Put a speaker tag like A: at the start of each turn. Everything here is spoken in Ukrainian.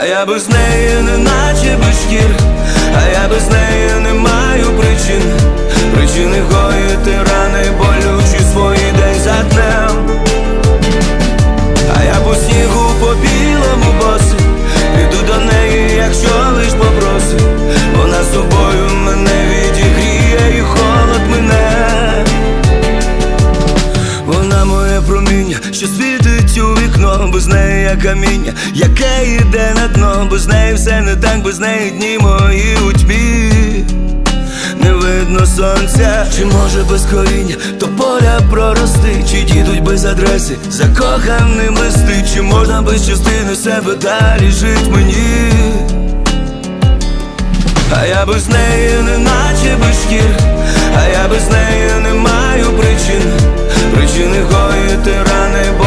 A: А я без неї не наче проміння, що світить у вікно, без неї я каміння, яке йде на дно, без неї все не так, без неї дні мої у тьмі. Не видно сонця, чи може без коріння, то поля прорости, чи дідуть без адреси, закоханим листи, чи можна без частини себе далі жить мені, а я без неї не наче без шкір, причини гоїти рани,